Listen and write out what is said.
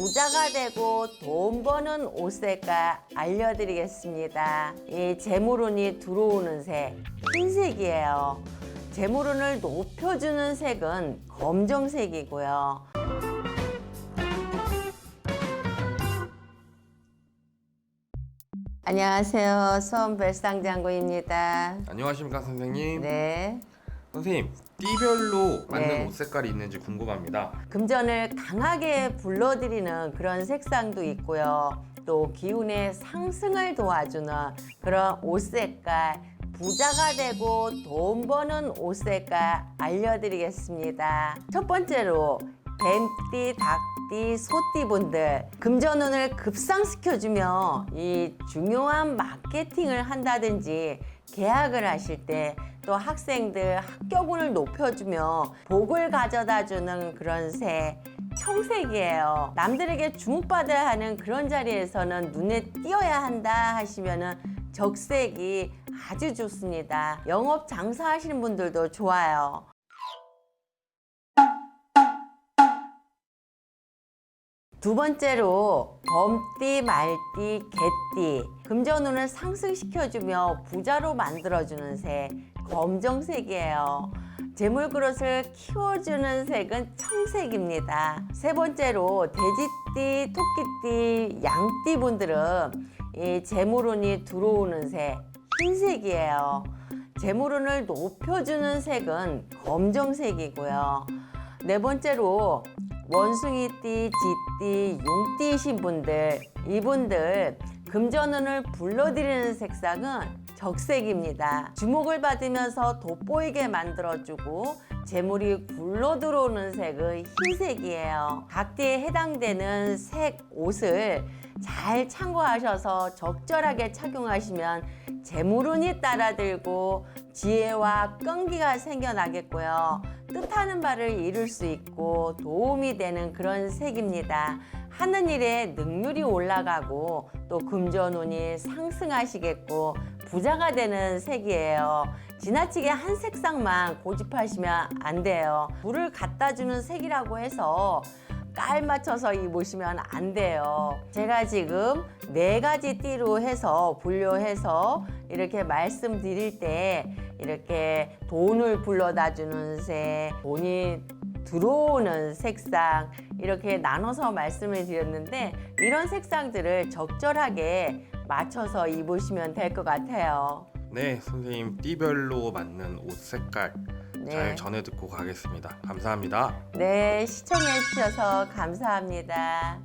부자가 되고 돈 버는 옷 색깔 알려드리겠습니다. 이 재물운이 들어오는 색 흰색이에요. 재물운을 높여주는 색은 검정색이고요. 안녕하세요. 수원별상장고입니다. 안녕하십니까 선생님. 네. 선생님 띠별로 맞는 네. 옷 색깔이 있는지 궁금합니다. 금전을 강하게 불러들이는 그런 색상도 있고요. 또 기운의 상승을 도와주는 그런 옷 색깔, 부자가 되고 돈 버는 옷 색깔 알려드리겠습니다. 첫 번째로 뱀띠, 닭띠, 소띠 분들 금전운을 급상시켜주며 이 중요한 마케팅을 한다든지 계약을 하실 때 또 학생들 합격운을 높여주며 복을 가져다 주는 그런 새 청색이에요. 남들에게 주목받아야 하는 그런 자리에서는 눈에 띄어야 한다 하시면은 적색이 아주 좋습니다. 영업 장사하시는 분들도 좋아요. 두 번째로 범띠, 말띠, 개띠 금전운을 상승시켜주며 부자로 만들어주는 색 검정색이에요. 재물 그릇을 키워주는 색은 청색입니다. 세 번째로 돼지띠, 토끼띠, 양띠 분들은 이 재물운이 들어오는 색 흰색이에요. 재물운을 높여주는 색은 검정색이고요. 네 번째로 원숭이띠, 쥐띠, 용띠이신 분들 이분들 금전운을 불러들이는 색상은 적색입니다. 주목을 받으면서 돋보이게 만들어주고 재물이 굴러 들어오는 색은 흰색이에요. 각띠에 해당되는 색 옷을 잘 참고하셔서 적절하게 착용하시면 재물운이 따라들고 지혜와 끈기가 생겨나겠고요. 뜻하는 바를 이룰 수 있고 도움이 되는 그런 색입니다. 하는 일에 능률이 올라가고 또 금전운이 상승하시겠고 부자가 되는 색이에요. 지나치게 한 색상만 고집하시면 안 돼요. 물을 갖다 주는 색이라고 해서 깔 맞춰서 입으시면 안 돼요. 제가 지금 네 가지 띠로 해서 분류해서 이렇게 말씀드릴 때 이렇게 돈을 불러다 주는 색, 돈이 들어오는 색상 이렇게 나눠서 말씀을 드렸는데 이런 색상들을 적절하게 맞춰서 입으시면 될 것 같아요. 네 선생님 띠별로 맞는 옷 색깔 네. 잘 전해 듣고 가겠습니다. 감사합니다. 네, 시청해 주셔서 감사합니다.